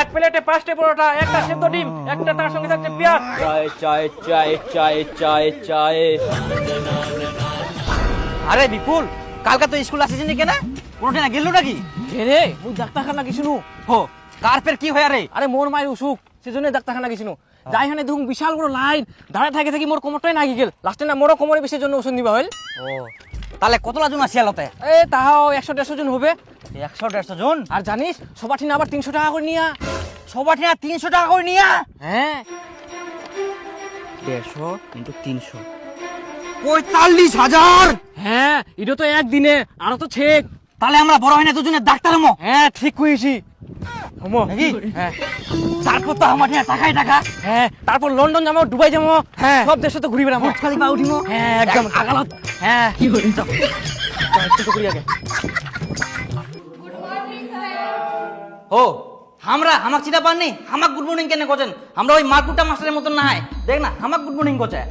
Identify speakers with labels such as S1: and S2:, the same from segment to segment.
S1: এক প্লেটে পাঁচটা পরোটা একটা সেদ্ধ ডিম একটা তার সঙ্গে থাকছে পেঁয়াজ। চায় চায় চায় চায় চায় চায়
S2: আরে বিপুল কালকে তো স্কুল আসিস নি কেন? কোনোটা না গেল নাকি?
S1: রে? মুই ডাক্তারখানা গেছিনু
S2: হো কার ফের কি হয় রে?
S1: আরে মোর মায়ের অসুখ সেজন্য ডাক্তারখানা গেছিনু যাই হানে দেখুন বিশাল বড় লাইন দাঁড়ায় থাকে থাকি মোর কোমরটাই নাগি গেল। লাস্টে না মোরও কোমরে বেশি জন্য ওষুধ নিবা হইল।
S2: ও তাহলে কতলা জন আসি আলতে
S1: এ তাহাও একশো দেড়শো জন হবে।
S2: একশো দেড়শো জন।
S1: আর জানিস সবার ঠিনা আবার তিনশো টাকা করে নিয়া
S2: সবার ঠিনা তিনশো টাকা করে নিয়া
S1: হ্যাঁ।
S2: দেড়শো ইন্টু তিনশো। পঁয়তাল্লিশ হাজার।
S1: হ্যাঁ এটা তো একদিনে আরও তো ছেক।
S2: তাহলে আমরা বড় হয় না দুজনে ডাক্তার হমো।
S1: হ্যাঁ ঠিক কইছি। হমো।
S2: নাকি?
S1: হ্যাঁ।
S2: তারপর তো আমার ঠিনা টাকাই টাকা।
S1: হ্যাঁ তারপর লন্ডন যাব দুবাই যাব।
S2: হ্যাঁ।
S1: সব দেশে তো ঘুরি বেড়াবো।
S2: বুর্জ খালিফা উঠিমো।
S1: হ্যাঁ একদম।
S2: আগালত।
S1: হ্যাঁ। কি করি করি আগে।
S2: ও আমরা হামাক চিটা পাননি? হামাক গুড মর্নিং কেন কোচেন? আমরা ওই মারকুটা মাস্টারের মতন না হয় দেখ না হামাক গুড মর্নিং কোচে।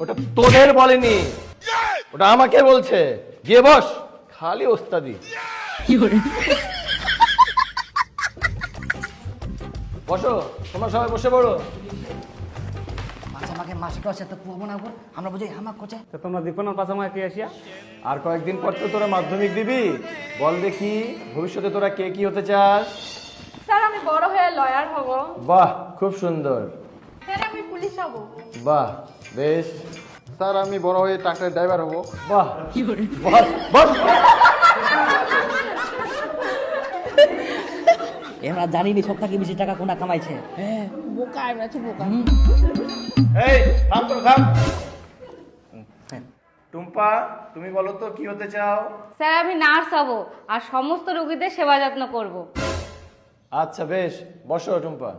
S3: ওটা তোদের বলেনি। ওটা আমাকে বলছে। গিয়ে বস খালি ওস্তাদি। বসো তোমরা সবাই বসে পড়ো।
S2: মাস্টার আছে তো পুয়াবো না ওপর আমরা বুঝি হামাক কোচে।
S1: তো তোমরা দীপনের পাশামায় কে আসিয়া?
S3: আর কয়েকদিন পর তো তোরা মাধ্যমিক দিবি। বল দেখি ভবিষ্যতে তোরা কে কি হতে চাস?
S4: স্যার আমি বড় হয়ে লয়ার হব।
S3: বাহ খুব সুন্দর।
S4: স্যার আমি পুলিশ হব।
S3: বাহ বেশ। স্যার আমি বড় হয়ে ট্রাক্টরের ড্রাইভার হব। বাহ। বস বস
S2: এরা জানিনি সব থেকে বেশি টাকা কোনা কামাইছে।
S4: বোকা আমি আছি বোকা।
S3: এই থাম তো থাম টুম্পা তুমি বলো তো কি হতে চাও?
S5: স্যার আমি নার্স হব আর সমস্ত রোগীদের সেবা যত্ন করব।
S3: আচ্ছা বেশ বসো টুম্পা।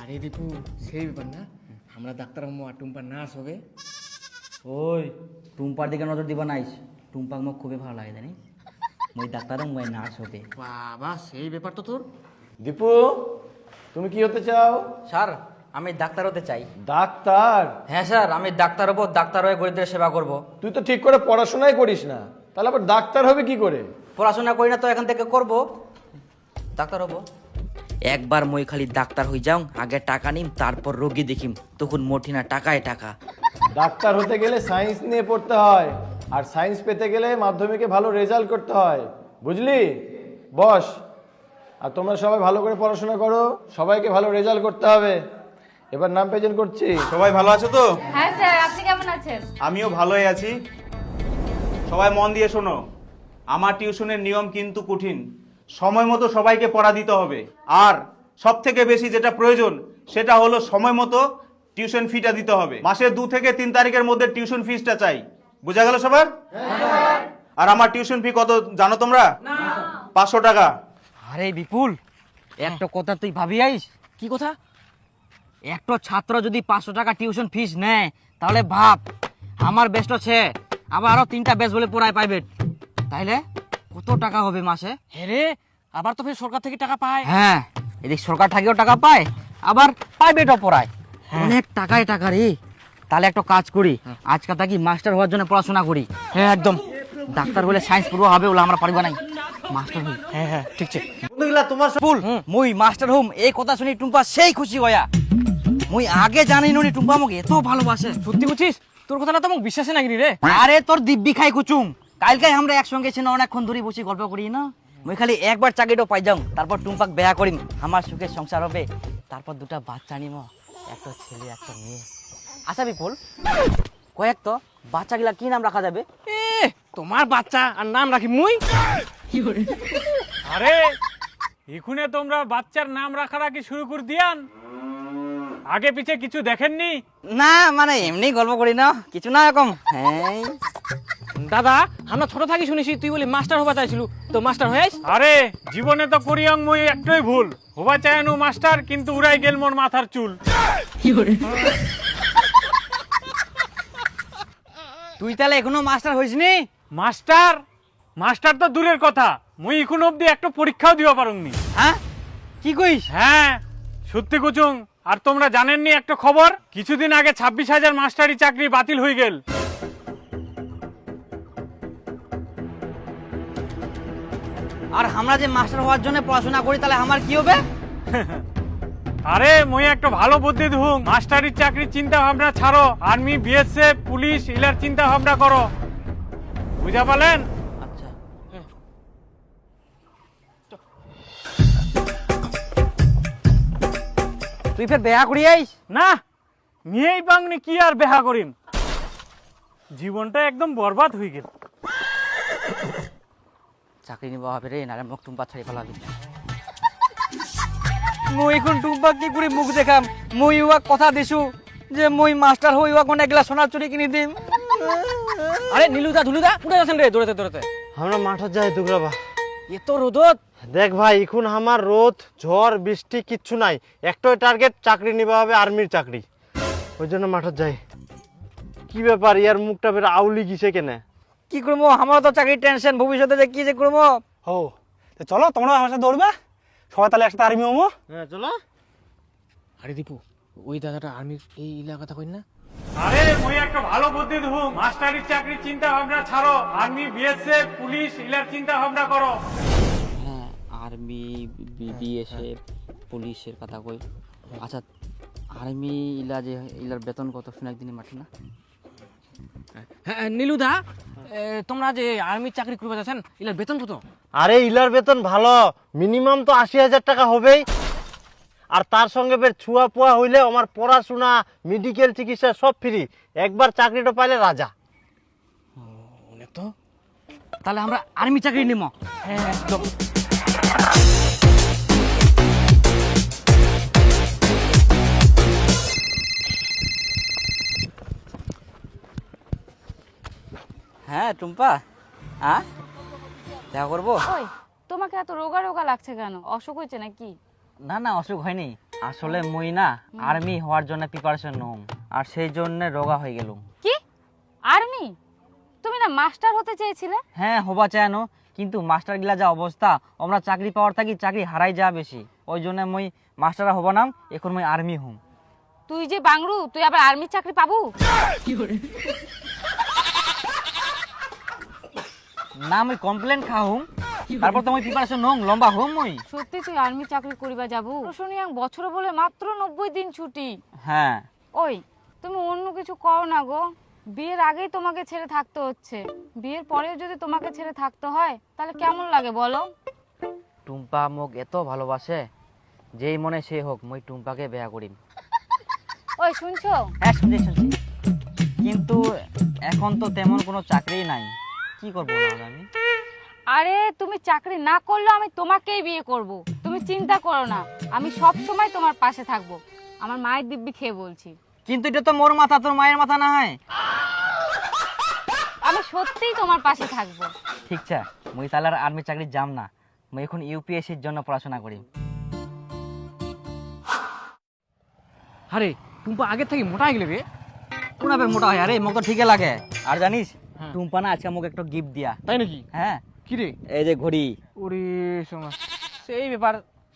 S1: আরে দীপু সেই ব্যাপার না আমরা ডাক্তার হমো আর টুম্পা নার্স হবে।
S2: ওই টুম্পার দিকে নজর দিবা নাইস টুম্পাক মোক খুবই ভালো লাগে জানিস? মই ডাক্তার মই নার্স হবে
S1: বাবা সেই ব্যাপার তো তোর
S3: দীপু তুমি কি হতে চাও?
S2: স্যার আমি ডাক্তার হতে চাই।
S3: ডাক্তার
S2: হ্যাঁ স্যার আমি ডাক্তার হব ডাক্তার হয়ে গরিবদের সেবা করব
S3: তুই তো ঠিক করে পড়াশোনাই করিস না। তাহলে আবার ডাক্তার হবে কি করে?
S2: পড়াশোনা করি না তো এখান থেকে করব। ডাক্তার হব। একবার মই খালি ডাক্তার হই যাও আগে টাকা নিম তারপর রোগী দেখিম। তখন মোটি না টাকায় টাকা।
S3: ডাক্তার হতে গেলে সায়েন্স নিয়ে পড়তে হয়। আর সায়েন্স পেতে গেলে মাধ্যমিকে ভালো রেজাল্ট করতে হয়। বুঝলি? বস আর তোমরা সবাই ভালো করে পড়াশোনা করো সবাইকে ভালো রেজাল্ট করতে হবে। এবার নাম প্রেজেন্ট করছি।
S6: সবাই ভালো আছো তো?
S5: হ্যাঁ স্যার আপনি কেমন আছেন?
S6: আমিও ভালোই আছি। সবাই মন দিয়ে শোনো আমার টিউশনের নিয়ম কিন্তু কঠিন। সময় মতো সবাইকে পড়া দিতে হবে। আর সব থেকে বেশি যেটা প্রয়োজন সেটা হলো সময় মতো টিউশন ফিটা দিতে হবে। মাসের দু থেকে তিন তারিখের মধ্যে টিউশন ফিসটা চাই। বোঝা গেল সবার? আর আমার টিউশন ফি কত জানো তোমরা? পাঁচশো টাকা।
S2: আরে বিপুল একটা কথা তুই ভাবি আইস?
S1: কি কথা?
S2: একটা ছাত্র যদি পাঁচশো টাকা টিউশন ফিস নেয় তাহলে ভাব আমার বেস্ট আছে আবার আরও তিনটা বেস্ট বলে পড়ায় প্রাইভেট তাইলে কত টাকা হবে মাসে?
S1: হেরে আবার তো ফের সরকার থেকে টাকা পায়।
S2: হ্যাঁ এদিক সরকার থেকেও টাকা পায় আবার প্রাইভেটও পড়ায় অনেক টাকায় টাকা রে। তাহলে একটা কাজ করি আজকে থাকি মাস্টার হওয়ার জন্য পড়াশোনা করি।
S1: হ্যাঁ একদম।
S2: ডাক্তার বলে সায়েন্স পড়ব হবে বলে আমরা পারব নাই। মাস্টার হই।
S1: হ্যাঁ হ্যাঁ ঠিক ঠিক।
S6: বন্ধুগুলা তোমার
S2: ফুল মুই মাস্টার হোম এই কথা শুনি টুম্পা সেই খুশি হয়া মুই আগে জানি নি টুম্পা আমাকে এত ভালোবাসে।
S1: সত্যি বুঝছিস? তোর কথাটা তো মোক বিশ্বাসে নাকি রে।
S2: আরে তোর দিব্যি খাই কুচুম। কালকে আমরা একসঙ্গে ছিল অনেকক্ষণ ধরে বসে গল্প করি না। মুই খালি একবার চাকরিটাও পাই যাও তারপর টুম্পাক বেয়া করিম। আমার সুখের সংসার হবে তারপর দুটা বাচ্চা নিম একটা ছেলে একটা মেয়ে। আচ্ছা বিপুল কয়েক তো বাচ্চাগুলা কি নাম রাখা যাবে?
S1: এ তোমার বাচ্চা আর নাম রাখি মুই?
S7: আরে এখুনে তোমরা বাচ্চার নাম রাখা রাখি শুরু করে দিয়ান। আগে পিছে কিছু দেখেননি?
S2: না মানে এমনি গল্প করি না কিছু না এরকম। হ্যাঁ
S1: দাদা আমরা ছোট থাকি শুনেছি তুই বলি মাস্টার হবা চাইছিল। তো মাস্টার হয়েছ?
S7: আরে জীবনে তো করিয়াং মই একটাই ভুল। হবা চায়ানু মাস্টার কিন্তু উড়াই গেল মোর মাথার চুল।
S2: তুই তাহলে এখনও মাস্টার হইসনি
S7: মাস্টার? মাস্টার তো দূরের কথা। মুই এখন অব্দি একটা পরীক্ষাও দিবা পারুংনি
S2: হ্যাঁ? কি কইস?
S7: হ্যাঁ সত্যি কুচুং আর তোমরা জানেননি একটা খবর? কিছুদিন আগে ছাব্বিশ হাজার মাস্টারি চাকরি বাতিল হয়ে গেল।
S2: আর আমরা যে মাস্টার হওয়ার জন্য পড়াশোনা করি তাহলে আমার কি হবে?
S7: আরে মই একটা ভালো বুদ্ধি ধুম। মাস্টারির চাকরির চিন্তা ভাবনা ছাড়ো। আর্মি বিএসএফ পুলিশ ইলার চিন্তা ভাবনা করো। বুঝা পালেন
S2: আচ্ছা। তুই ফের বেয়া করি আইস?
S7: না মেয়েই বাংনি কি আর বেহা করিম? জীবনটা একদম বরবাদ হয়ে গেল।
S2: চাকরি নিবা হবে রে নারে মুখ টুম্পা ছাড়ি ফেলাবি মই এখন টুম্পা কি করে মুখ দেখাম? মই উয়াক কথা দিছু যে মই মাস্টার হই উয়াক মানে এগুলা সোনার চুরি কিনে দিম।
S1: আরে নীলুদা ধুলুদা কোথায় আছেন রে দৌড়াতে দৌড়াতে
S8: আমরা মাঠত যাই দুগরাবা
S1: এত রোদত
S8: দেখ ভাই এখন আমার রোদ ঝড় বৃষ্টি কিচ্ছু নাই। একটাই টার্গেট চাকরি নিবা হবে আর্মির চাকরি ওই জন্য মাঠত যাই। কি ব্যাপার ইয়ার মুখটা বের আউলি গিছে কেনে?
S2: কি করব আমার তো চাকরির টেনশন ভবিষ্যতে যে কি যে করব
S9: ও তো চলো তোমরা আমার সাথে দৌড়বে সবাই তাহলে একসাথে আর্মি হব?
S8: হ্যাঁ চলো।
S1: আরে দীপু ওই দাদাটা আর্মির এই এলাকাটা কই না?
S7: আরে মই একটা ভালো বুদ্ধি ধুম। মাস্টারির চাকরির চিন্তা ভাবনা ছাড়ো। আর্মি বিএসএফ পুলিশ ইলার চিন্তা ভাবনা করো।
S2: হ্যাঁ আর্মি বিএসএফ পুলিশের কথা কই। আচ্ছা আর্মি ইলা যে ইলার বেতন কত শুনে একদিনই মাঠে না?
S1: হ্যাঁ নীলুদা তোমরা যে আর্মির চাকরি করবে যাচ্ছেন ইলার বেতন কত?
S8: আরে ইলার বেতন ভালো। মিনিমাম তো আশি হাজার টাকা হবেই। আর তার সঙ্গে বের ছুয়া পুয়া হইলে আমার পড়াশোনা মেডিকেল চিকিৎসা সব ফ্রি একবার চাকরিটা পাইলে রাজা।
S1: অনেক তো।
S2: তাহলে আমরা আর্মি চাকরি নিব
S1: হ্যাঁ একদম।
S2: হ্যাঁ টুম্পা। হ্যাঁ দেখা করব?
S5: ওই তোমাকে এত রোগা রোগা লাগছে কেন? অসুখ হয়েছে নাকি?
S2: না না অসুখ হয়নি। আসলে মই না আর্মি হওয়ার জন্য প্রিপারেশন নম আর সেই জন্য রোগা হয়ে গেলুম।
S5: কি? আর্মি? তুমি না মাস্টার হতে চেয়েছিলে?
S2: হ্যাঁ হবা চায়নো কিন্তু মাস্টার গিলা যা অবস্থা আমরা চাকরি পাওয়ার থাকি চাকরি হারাই যা বেশি। ওই জন্য মই মাস্টার হব নাম এখন মই আর্মি হুম।
S5: তুই যে বাংরু তুই আবার আর্মির চাকরি পাবু?
S2: না মই কমপ্লেন খাহুম। তারপর তো মই প্রিপারেশন নম লম্বা হোম মই।
S5: সত্যি তুই আর্মি চাকরি করিবা যাব? শুনি বছর বলে মাত্র নব্বই দিন ছুটি।
S2: হ্যাঁ।
S5: ওই তুমি অন্য কিছু করো না গো। বিয়ের আগেই তোমাকে ছেড়ে থাকতে হচ্ছে। বিয়ের পরেও যদি তোমাকে ছেড়ে থাকতে হয় তাহলে কেমন লাগে বলো?
S2: টুম্পা মোক এত ভালোবাসে যেই মনে সে হোক মই টুম্পাকে বেয়া করিম।
S5: ওই শুনছো?
S2: হ্যাঁ শুনছি শুনছি। কিন্তু এখন তো তেমন কোনো চাকরি নাই। কি করব না আমি
S5: আরে তুমি চাকরি না করলেও আমি তোমাকেই বিয়ে করব। তুমি চিন্তা করো না আমি সব সময় তোমার পাশে থাকব। আমার মায়ের দিব্যি খেয়ে বলছি।
S2: কিন্তু এটা তো মোর মাথা তোর মায়ের মাথা না হয়।
S5: আমি সত্যিই তোমার পাশে থাকব।
S2: ঠিক আছে মুই তাহলে আর আর্মি চাকরি যাম না। মুই এখন ইউপিএসসির জন্য পড়াশোনা করি।
S1: আরে টুম্পা আগের থেকে মোটা হয়ে গেলে রে।
S2: কোন মোটা হয়? আরে মোক তো ঠিকই লাগে। আর জানিস টুম্পা না আজকে মোক একটা গিফট দিয়া।
S1: তাই নাকি?
S2: হ্যাঁ।
S1: কি রে?
S2: এই যে ঘড়ি।
S1: ওরে সোমা সেই ব্যাপার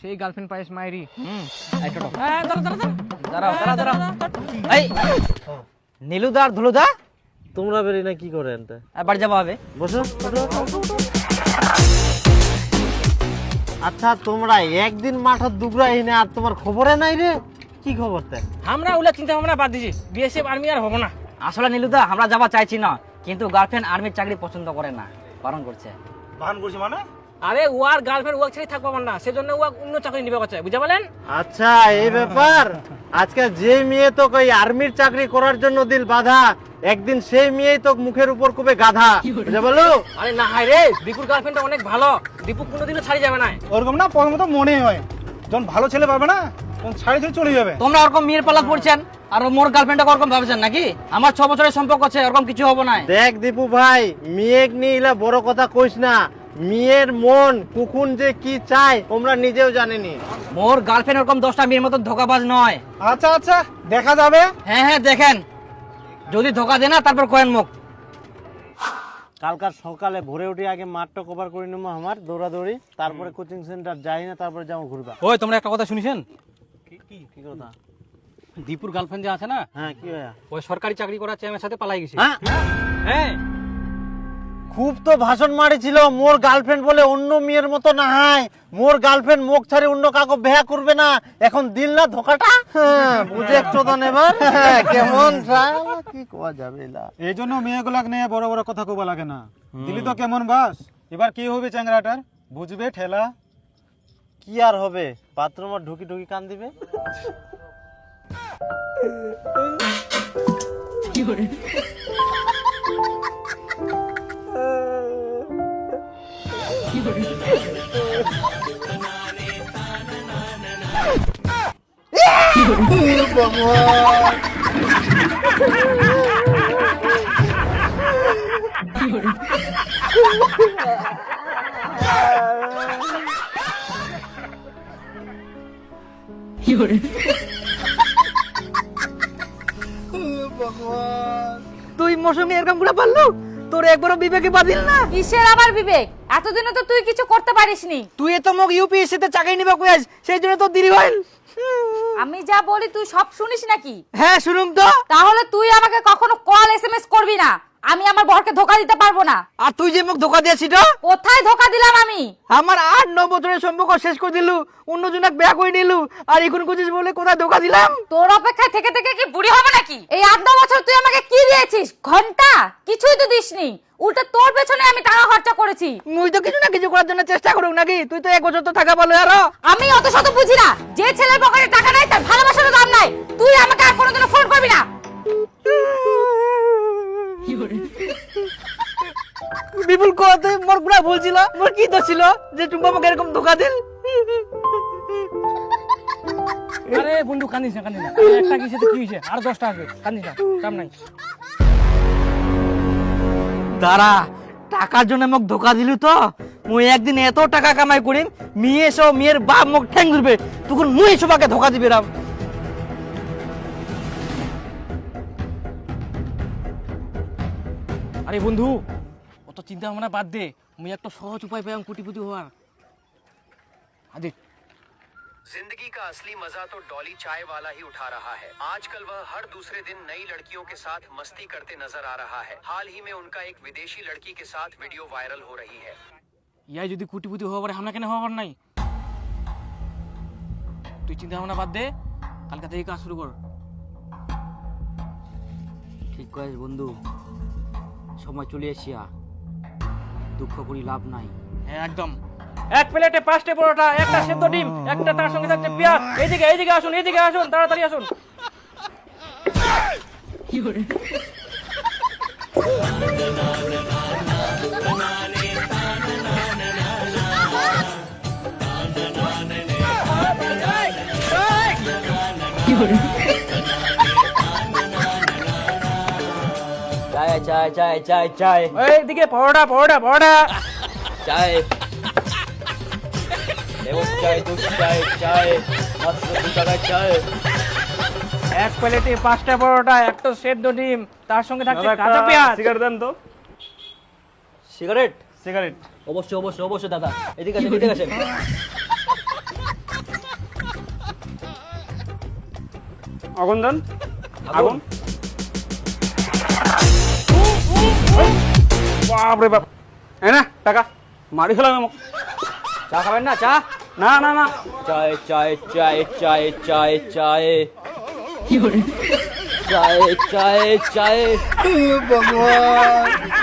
S1: সেই গার্লফ্রেন্ড পাইস মায়েরি
S2: হুম এই টোটো।
S1: হ্যাঁ দাঁড়া দাঁড়া দাঁড়া
S2: দাঁড়াও দাঁড়াও দাঁড়াও। এই নীলুদার ধুলুদা?
S8: তোমরা বেরি না কি করে এনতে?
S2: বাড়ি যাব হবে
S8: বসো আচ্ছা তোমরা একদিন মাঠত দুগরা হিনে আর তোমার খবরে নাই রে? কি খবর তে?
S1: আমরা ওগুলা চিন্তা ভাবনা বাদ দিছি। বিএসএফ আর্মি আর হব না।
S2: আসলে নীলুদা আমরা যাবা চাইছি না। কিন্তু গার্লফ্রেন্ড আর্মির চাকরি পছন্দ করে না বারণ করছে।
S9: বাহান করছি মানে?
S1: আরে ওয়ার গার্লফ্রেন্ড ওয়াক ছেড়ে থাকব না সেজন্য ওয়াক অন্য চাকরি নিবে করছে বুঝতে পারলেন
S8: আচ্ছা এই ব্যাপার। আজকে যে মেয়ে তো ওই আর্মির চাকরি করার জন্য দিল বাধা একদিন সেই মেয়েই তো মুখের উপর কুবে গাধা বুঝে বলো?
S1: আরে না হাই রে দীপুর গার্লফ্রেন্ডটা অনেক ভালো দীপু কোনোদিনও ছাড়ি যাবে না।
S9: ওরকম না প্রথমত মনে হয়। যখন ভালো ছেলে পাবে না তখন ছাড়ি ছেড়ে চলে যাবে।
S2: তোমরা ওরকম মেয়ের পালা পড়ছেন? আর মোর গার্লফ্রেন্ডটা ওরকম ভাবছেন নাকি? আমার ছ বছরের সম্পর্ক আছে ওরকম কিছু হব না
S8: দেখ দীপু ভাই মেয়েক নিয়ে ইলা বড় কথা কইস না। মেয়ের মন কুকুন যে কি চায় তোমরা নিজেও জানেনি।
S2: মোর গার্লফ্রেন্ড ওরকম দশটা মেয়ের মতন ধোকাবাজ নয়।
S9: আচ্ছা আচ্ছা দেখা যাবে।
S2: হ্যাঁ হ্যাঁ দেখেন। যদি ধোকা দেয় না তারপর কয়েন মুখ।
S8: কালকার সকালে ভোরে উঠে আগে মাঠটা কভার করে নেব আমার দৌড়াদৌড়ি তারপরে কোচিং সেন্টার যাই না তারপরে যাব ঘুরবা।
S1: ওই তোমরা একটা কথা শুনিছেন?
S8: কি কি কথা?
S1: দীপুর গার্লফ্রেন্ড যে আছে না
S8: হ্যাঁ কি ভাইয়া?
S1: ওই সরকারি চাকরি করার চ্যামের সাথে পালাই গেছে।
S8: হ্যাঁ?
S1: হ্যাঁ?
S8: খুব তো ভাষণ মারিছিল মোর গার্লফ্রেন্ড বলে অন্য মেয়ের মতো না হয় মোর গার্লফ্রেন্ড মুখ ছাড়ে অন্য কাউকে বিয়া করবে না এখন দিল না ধোকাটা? হ্যাঁ বুঝে চোদন এবার হ্যাঁ, কেমন? শালা, কি কোয়া যাবে এলা?
S9: এই জন্য মেয়েগুলাক নিয়ে বড় বড় কথা কবা লাগে না। দিলি তো কেমন বাস? এবার কি হবে চ্যাংরাটার? বুঝবে ঠেলা?
S8: কি আর হবে? বাথরুমে ঢুকি ঢুকি কান দিবে?
S2: 有人。মোর সঙ্গে এরকম করে পারল তোর একবারও বিবেকে বাদিল না?
S5: কিসের আবার বিবেক? এতদিনে তো তুই কিছু করতে পারিসনি।
S2: তুই তো মোক ইউপিএসসি তে চাকরি নিবা কইয়াস সেই জন্য তো দেরি হইল।
S5: আমি যা বলি তুই সব শুনিস নাকি?
S2: হ্যাঁ শুনুম তো।
S5: তাহলে তুই আমাকে কখনো কল এসএমএস করবি না। আমি আমার বরকে ধোকা দিতে পারব না।
S2: আর তুই যে মোক ধোকা দিয়েছিস
S5: কোথায় ধোকা দিলাম আমি?
S2: আমার আট ন বছরের সম্পর্ক শেষ করে দিলু অন্য জনক বিয়া করে নিলু আর এখন কুচিস বলে কোথায় ধোকা দিলাম?
S5: তোর অপেক্ষায় থেকে থেকে কি বুড়ি হবে নাকি? এই আট ন বছর তুই আমাকে দিয়েছিস ঘণ্টা? কিছুই তো দিসনি। উল্টে তোর পেছনে আমি টাকা খরচা করেছি।
S2: মুই তো কিছু না কিছু করার জন্য চেষ্টা করুক নাকি? তুই তো এক বছর তো থাকা বলো আরও।
S5: আমি অত শত বুঝি না। যে ছেলের পকেটে টাকা নাই তার ভালোবাসারও দাম নাই। তুই আমাকে আর কোনোদিনও ফোন করবি না।
S2: বিপুল কোয়াতে মোর পুরা ভুল ছিল। মোর কি দোষ ছিল যে টুম্পা আমাকে এরকম ধোকা দিল?
S1: আরে বন্ধু কান্দিস না কান্দিস না। একটা কিসে তো কি হয়েছে? আর দশটা আসবে কান্দিস না কাম নাই।
S2: দাঁড়া, টাকার জন্য মোক ধোকা দিলু তো? মুই একদিন এত টাকা কামাই করিম, মেয়ে সব মেয়ের বাপ মোক ঠ্যাং ধরবে, তখন মুই সবাকে ধোকা দিবে রাম।
S1: আরে বন্ধু, অত চিন্তা ভাবনা বাদ দে, মুই একটা সহজ উপায় পেলাম কোটিপতি হওয়ার। আরে
S10: जिंदगी का असली मजा तो डॉली चाय वाला ही उठा रहा है आजकल वह हर दूसरे दिन नई लड़कियों के साथ मस्ती करते नजर आ रहा है हाल ही में उनका एक विदेशी लड़की के साथ वीडियो वायरल हो रही है
S1: ইয়াই যদি কোটিপতি হওয়া পারে আমরা কেন হওয়ার নাই তুই চিন্তা ভাবনা বাদ দে কালকে থেকে কাজ শুরু কর
S2: ঠিক কয়েস বন্ধু সময় চলে এসিয়া দুঃখ করি লাভ নাই
S1: হ্যাঁ একদম এক প্লেটে পাঁচটা পরোটা একটা সেদ্ধ ডিম একটা তার সঙ্গে থাকছে পেঁয়াজ। এইদিকে এইদিকে আসুন এইদিকে আসুন তাড়াতাড়ি আসুন।
S2: চায় চায় চায় চায় চায়।
S1: এইদিকে পরোটা পরোটা পরোটা।
S2: চায়। চায় চায় মাত্র দু টাকায় চায়।
S1: এক প্লেটে পাঁচটা পরোটা একটা সেদ্ধ ডিম তার সঙ্গে থাকছে কাঁচা পেঁয়াজ।
S6: সিগারেট দেন তো।
S2: সিগারেট
S6: সিগারেট
S2: অবশ্যই অবশ্যই অবশ্যই দাদা। এদিকে আসেন এদিকে আসেন।
S6: আগুন দেন। আগুন? বাপরে বাপ। এই না টাকা। মারি ফেলাম আমাকে
S2: চা খাবেন না? চা?
S6: না না না।
S2: চায় চায় চায় চায় চায় চায়। চায় চায় চায়। ভগবান।